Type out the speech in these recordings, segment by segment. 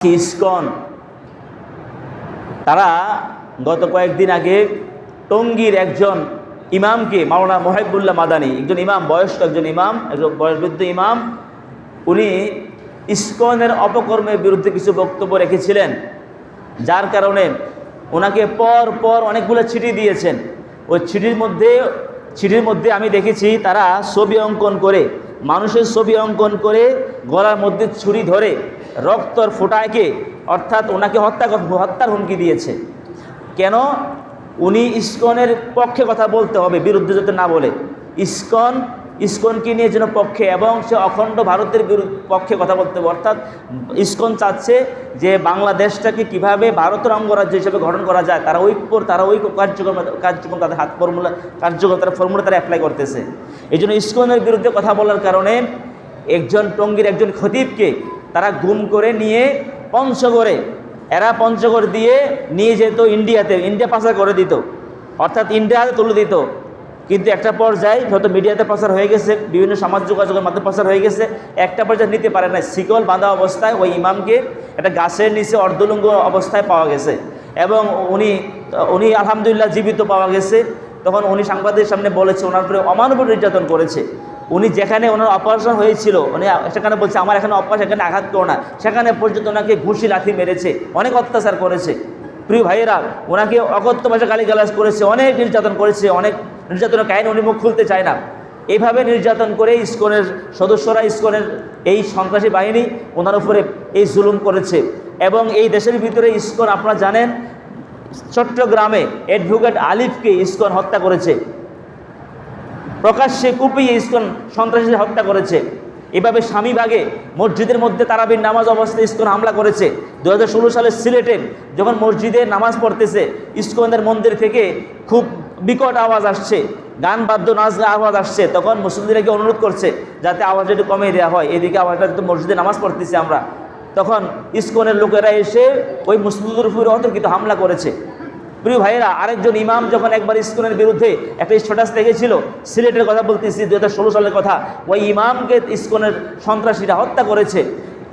ISKCON তারা গত কয়েকদিন আগে টঙ্গীর একজন ইমামকে, মাওলানা মোহাইবুল্লাহ মাদানি, একজন ইমাম, বয়স্ক একজন ইমাম, একজন বয়সবৃদ্ধ ইমাম, উনি ইস্কনের অপকর্মের বিরুদ্ধে কিছু বক্তব্য রেখেছিলেন, যার কারণে ওনাকে পর পর অনেকগুলো চিঠি দিয়েছেন। ওই চিঠির মধ্যে চিঠির মধ্যে আমি দেখেছি তারা ছবি অঙ্কন করে, মানুষের ছবি অঙ্কন করে গলার মধ্যে ছুরি ধরে রক্তর ফোটায়কে, অর্থাৎ ওনাকে হত্যা হত্যার হুমকি দিয়েছে। কেন? উনি ইস্কনের পক্ষে কথা বলতে হবে, বিরুদ্ধে যাতে না বলে। ইস্কন, ইস্কনকে নিয়ে যেন পক্ষে এবং সে অখণ্ড ভারতের পক্ষে কথা বলতে হবে। অর্থাৎ ইস্কন চাচ্ছে যে বাংলাদেশটাকে কীভাবে ভারতের অঙ্গরাজ্য হিসেবে গঠন করা যায়। তারা ঐক্য, তারা ওই কার্যক্রম কার্যক্রম তাদের হাত ফর্মুলা, কার্যক্রম তারা ফর্মুলা তারা অ্যাপ্লাই করতেছে। এই জন্য ইস্কনের বিরুদ্ধে কথা বলার কারণে একজন টঙ্গীর একজন খতিবকে তারা গুম করে নিয়ে পঞ্চগড়ে, এরা পঞ্চগড় দিয়ে নিয়ে যেত ইন্ডিয়াতে, ইন্ডিয়া পাচার করে দিত। অর্থাৎ ইন্ডিয়াতে তুলে দিত। কিন্তু একটা পর্যায়ে হয়তো মিডিয়াতে প্রচার হয়ে গেছে, বিভিন্ন সমাজ যোগাযোগের মাধ্যমে প্রচার হয়ে গেছে, একটা পর্যায়ে নিতে পারে না শিকল বাঁধা অবস্থায় ওই ইমামকে একটা গাছের নিচে অর্ধলুঙ্গ অবস্থায় পাওয়া গেছে এবং উনি উনি আলহামদুলিল্লাহ জীবিত পাওয়া গেছে। তখন উনি সাংবাদিকের সামনে বলেছে, ওনার উপরে অমানব নির্যাতন করেছে। উনি যেখানে ওনার অপারেশন হয়েছিল, উনি সেখানে বলছে, আমার এখানে অপারেশন এখানে আঘাত করো না। সেখানে পর্যন্ত ওনাকে ঘুষি লাথি মেরেছে, অনেক অত্যাচার করেছে। প্রিয় ভাইয়েরা, ওনাকে অগত্য ভাষা গালিগালাজ করেছে, অনেক নির্যাতন করেছে, অনেক নির্যাতনের কাহিনী উনি মুখ খুলতে চায় না। এইভাবে নির্যাতন করে ইস্কনের সদস্যরা, ইস্কনের এই সন্ত্রাসী বাহিনী ওনার উপরে এই জুলুম করেছে। এবং এই দেশের ভিতরে ইস্কন, আপনারা জানেন, চট্টগ্রামে অ্যাডভোকেট আলিফকে ইস্কন হত্যা করেছে। প্রকাশ্যে কুপিয়ে ইস্কন সন্ত্রাসী হত্যা করেছে। এভাবে স্বামীভাগে মসজিদের মধ্যে তারাবির নামাজ অবস্থায় ইস্কন হামলা করেছে। দু হাজার সালে সিলেটে যখন মসজিদে নামাজ পড়তেছে, ইস্কনের মন্দির থেকে খুব বিকট আওয়াজ আসছে। গান বাদ্য নাচ আওয়াজ আসছে। তখন মুসলিমদেরকে অনুরোধ করছে যাতে আওয়াজটা একটু কমিয়ে দেওয়া হয়? এদিকে আওয়াজটা তো মসজিদে নামাজ পড়তেছি আমরা। তখন ইস্কনের লোকেরা এসে ওই মুসলিমদের উপরে অতর্কিত হামলা করেছে। প্রিয় ভাইয়েরা, আরেকজন ইমাম যখন একবার ইস্কনের বিরুদ্ধে একটা স্ট্যাটাস দেখেছিল, সিলেটের কথা বলতেছি দু হাজার ষোলো সালের কথা, ওই ইমামকে ইস্কনের সন্ত্রাসীরা হত্যা করেছে।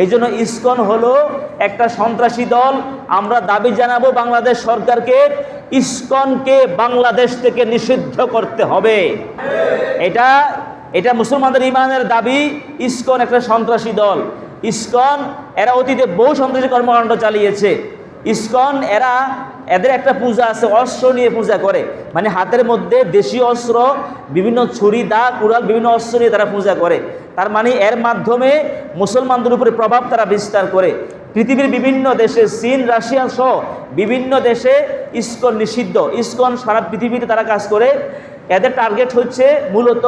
এই জন্য ইস্কন হলো একটা সন্ত্রাসী দল। আমরা দাবি জানাব বাংলাদেশ সরকারকে, ইস্কনকে বাংলাদেশ থেকে নিষিদ্ধ করতে হবে। এটা এটা মুসলমানদের ইমানের দাবি, ইস্কন একটা সন্ত্রাসী দল। ইস্কন, এরা অতীতে বহু সন্ত্রাসী কর্মকাণ্ড চালিয়েছে। ইস্কন, এরা এদের একটা পূজা আছে, অস্ত্র নিয়ে পূজা করে। মানে হাতের মধ্যে দেশীয় অস্ত্র, বিভিন্ন ছুরি দা কুড়াল বিভিন্ন অস্ত্র নিয়ে তারা পূজা করে। তার মানে এর মাধ্যমে মুসলমানদের উপরে প্রভাব তারা বিস্তার করে। পৃথিবীর বিভিন্ন দেশে, চীন, রাশিয়া সহ বিভিন্ন দেশে ইস্কন নিষিদ্ধ। ইস্কন সারা পৃথিবীতে তারা কাজ করে। এদের টার্গেট হচ্ছে মূলত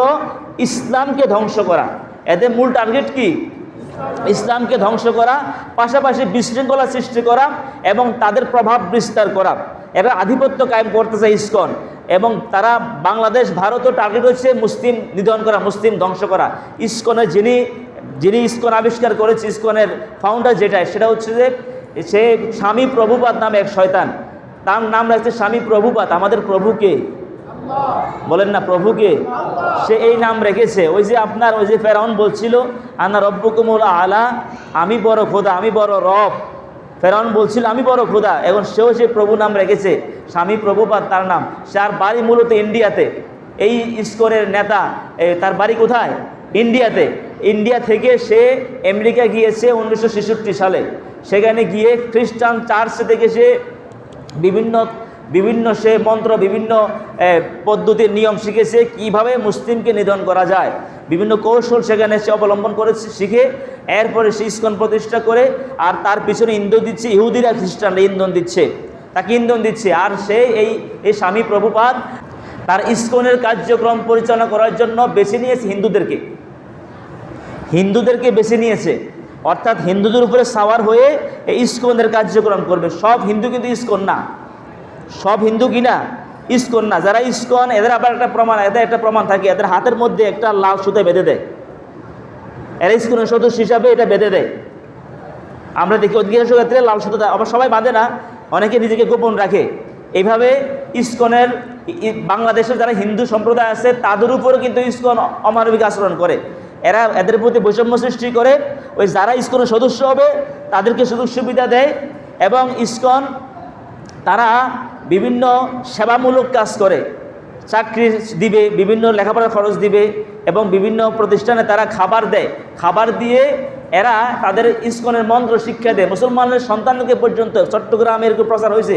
ইসলামকে ধ্বংস করা। এদের মূল টার্গেট কি? ইসলামকে ধ্বংস করা, পাশাপাশি বিশৃঙ্খলা সৃষ্টি করা এবং তাদের প্রভাব বিস্তার করা। এরা আধিপত্য কায়েম করতেছে ইস্কন এবং তারা বাংলাদেশ ভারতও টার্গেট হচ্ছে মুসলিম নিধন করা, মুসলিম ধ্বংস করা। ইস্কনের যিনি যিনি ইস্কন আবিষ্কার করেছে, ইস্কনের ফাউন্ডার যেটা, সেটা হচ্ছে যে সে স্বামী প্রভুপাত নামে এক শয়তান। তার নাম রাখছে স্বামী প্রভুপাত, আমাদের প্রভুকে বলেন না, প্রভুকে? সে এই নাম রেখেছে। ওই যে আপনার, ওই যে ফেরাউন বলছিল আনা রব্বকুমুল আলা, আমি বড় খোদা, আমি বড় রব। ফেরাউন বলছিল, আমি বড় খোদা। এখন সেও সে প্রভু নাম রেখেছে, স্বামী প্রভুপাত তার নাম। যার বাড়ি মূলত ইন্ডিয়াতে। এই ইস্কনের নেতা তার বাড়ি কোথায়? ইন্ডিয়াতে। ইন্ডিয়া থেকে সে আমেরিকা গিয়েছে উনিশশো ছেষট্টি সালে। সেখানে গিয়ে খ্রিস্টান চার্চ থেকে সে বিভিন্ন বিভিন্ন সে মন্ত্র, বিভিন্ন পদ্ধতির নিয়ম শিখেছে, কীভাবে মুসলিমকে নিধন করা যায়। বিভিন্ন কৌশল সেখানে সে অবলম্বন করেছে শিখে, এরপরে সে ইস্কন প্রতিষ্ঠা করে, আর তার পিছনে ইন্ধন দিচ্ছে, ইহুদিরা, খ্রিস্টানরা ইন্ধন দিচ্ছে। তাকে ইন্ধন দিচ্ছে, আর সে এই এই স্বামী প্রভুপাত তার ইস্কনের কার্যক্রম পরিচালনা করার জন্য বেছে নিয়েছে হিন্দুদেরকে। হিন্দুদেরকে বেছে নিয়েছে। অর্থাৎ হিন্দুদের উপরে সাওয়ার হয়ে এই ইস্কনের কার্যক্রম করবে। সব হিন্দু কিন্তু ইস্কন না। সব হিন্দু কিনা? ইস্কন না। যারা ইস্কন, এদের আবার একটা প্রমাণ, এদের একটা প্রমাণ থাকে, এদের হাতের মধ্যে একটা লাল সুতো বেঁধে দেয়। এরা ইস্কনের সদস্য হিসাবে এটা বেঁধে দেয়। আমরা দেখি অধিকাংশ ক্ষেত্রে লাল সুতো আবার সবাই বাঁধে না, অনেকে নিজেকে গোপন রাখে। এইভাবে ইস্কনের বাংলাদেশের যারা হিন্দু সম্প্রদায় আছে, তাদের উপরও কিন্তু ইস্কন অমানবিক আচরণ করে। এরা এদের প্রতি বৈষম্য সৃষ্টি করে, ওই যারা ইস্কনের সদস্য হবে, তাদেরকে সুযোগ সুবিধা দেয় এবং ইস্কন, তারা বিভিন্ন সেবামূলক কাজ করে, চাকরি দিবে, বিভিন্ন লেখাপড়ার খরচ দিবে এবং বিভিন্ন প্রতিষ্ঠানে তারা খাবার দেয়। খাবার দিয়ে এরা তাদের ইস্কনের মন্ত্র শিক্ষা দেয়। মুসলমানের সন্তানকে পর্যন্ত চট্টগ্রামে এরকম প্রচার হয়েছে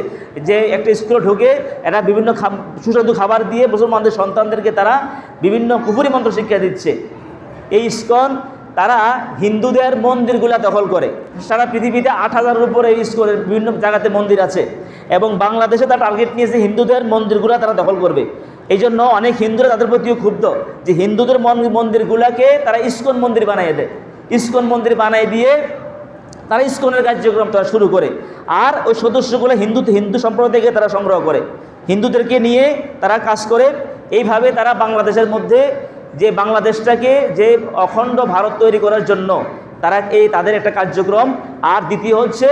যে একটা স্কুলে ঢুকে এরা বিভিন্ন সুস্বাদু খাবার দিয়ে মুসলমানদের সন্তানদেরকে তারা বিভিন্ন কুপুরি মন্ত্র শিক্ষা দিচ্ছে। এই ইস্কন তারা হিন্দুদের মন্দিরগুলা দখল করে। সারা পৃথিবীতে আট হাজারের উপরে ইস্কনের বিভিন্ন জায়গাতে মন্দির আছে এবং বাংলাদেশে তারা টার্গেট নিয়েছে হিন্দুদের মন্দিরগুলা তারা দখল করবে। এই জন্য অনেক হিন্দুরা তাদের প্রতিও ক্ষুব্ধ যে হিন্দুদের মন- মন্দিরগুলাকে তারা ইস্কন মন্দির বানিয়ে দেয়। ইস্কন মন্দির বানিয়ে দিয়ে তারা ইস্কনের কার্যক্রম তারা শুরু করে আর ওই সদস্যগুলো হিন্দু হিন্দু সম্প্রদায় থেকে তারা সংগ্রহ করে। হিন্দুদেরকে নিয়ে তারা কাজ করে। এইভাবে তারা বাংলাদেশের মধ্যে যে বাংলাদেশটাকে যে অখণ্ড ভারত তৈরি করার জন্য তারা এই তাদের একটা কার্যক্রম। আর দ্বিতীয় হচ্ছে,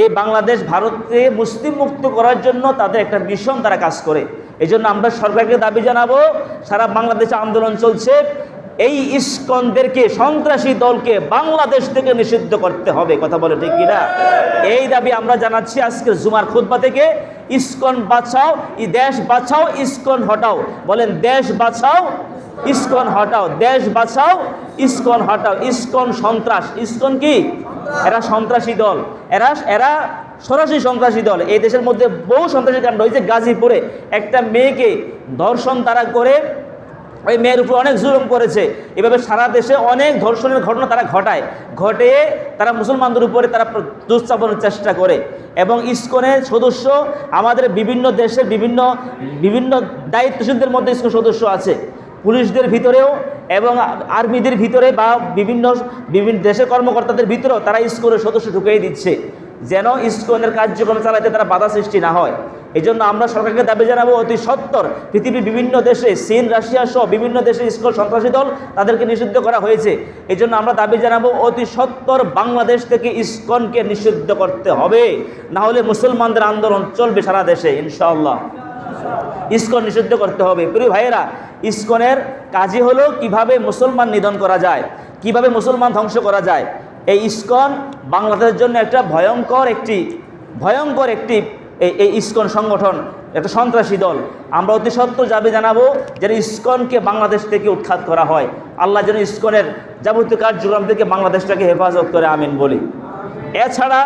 এই বাংলাদেশ ভারতকে মুসলিম মুক্ত করার জন্য তাদের একটা মিশন তারা কাজ করে। এই জন্য আমরা সরকারকে দাবি জানাব, সারা বাংলাদেশে আন্দোলন চলছে। এই ইস্কনদেরকে, সন্ত্রাসী দলকে বাংলাদেশ থেকে নিষিদ্ধ করতে হবে, কথা বলে ঠিক কিনা? এই দাবি আমরা জানাচ্ছি আজকে জুমার খুতবা থেকে। ইস্কন বাঁচাও দেশ বাঁচাও, ইস্কন হটাও। বলেন, দেশ বাঁচাও ইস্কন হটাও, দেশ বাঁচাও, ইস্কন হটাও। ইস্কন সন্ত্রাস, ইস্কন কি? এরা সন্ত্রাসী দল। এরা এরা সরাসরি সন্ত্রাসী দল। এই দেশের মধ্যে বহু সন্ত্রাসী কাণ্ড হয়েছে গাজীপুরে। একটা মেয়েকে ধর্ষণ তারা করে, ওই মেয়ের উপর অনেক জুলুম করেছে। এভাবে সারা দেশে অনেক ধর্ষণের ঘটনা তারা ঘটায়। ঘটে তারা মুসলমানদের উপরে তারা দুঃস্থাপনের চেষ্টা করে। এবং ইস্কনের সদস্য আমাদের বিভিন্ন দেশের বিভিন্ন বিভিন্ন দায়িত্বশীলদের মধ্যে ইস্কন সদস্য আছে। পুলিশদের ভিতরেও এবং আর্মিদের ভিতরে বা বিভিন্ন বিভিন্ন দেশের কর্মকর্তাদের ভিতরেও তারা ইস্কনের সদস্য ঢুকিয়ে দিচ্ছে, যেন ইস্কনের কার্যক্রম চালাতে তারা বাধা সৃষ্টি না হয়। এই জন্য আমরা সরকারকে দাবি জানাব, অতি সত্তর পৃথিবীর বিভিন্ন দেশে চীন, রাশিয়া সহ বিভিন্ন দেশে স্কুল সন্ত্রাসী দল তাদেরকে নিষিদ্ধ করা হয়েছে। এই জন্য আমরা দাবি জানাব, অতি সত্তর বাংলাদেশ থেকে ইস্কনকে নিষিদ্ধ করতে হবে। না হলে মুসলমানদের আন্দোলন চলবে সারা দেশে, ইনশাআল্লাহ। ইস্কন নিষিদ্ধ করতে হবে। প্রিয় ভাইয়েরা, ইস্কনের কাজই হলো কীভাবে মুসলমান নিধন করা যায়, কীভাবে মুসলমান ধ্বংস করা যায়। এই ইস্কন বাংলাদেশের জন্য একটা ভয়ঙ্কর একটি ভয়ঙ্কর একটি এই ইস্কন সংগঠন, একটা সন্ত্রাসী দল। আমরা অতি সত্য যাবে জানাব যেন ইস্কনকে বাংলাদেশ থেকে উৎখাত করা হয়। আল্লাহ যেন ইস্কনের যাবতীয় কার্যক্রম থেকে বাংলাদেশটাকে হেফাজত করে, আমিন বলি। এছাড়া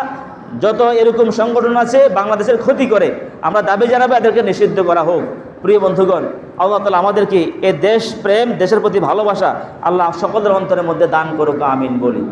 যত এরকম সংগঠন আছে, বাংলাদেশের ক্ষতি করে আমরা দাবি জানাব, এদেরকে নিষিদ্ধ করা হোক। প্রিয় বন্ধুগণ, আল্লাহ তালা আমাদেরকে এ দেশ প্রেম, দেশের প্রতি ভালোবাসা আল্লাহ সকলের অন্তরের মধ্যে দান করুক, আমিন বলি।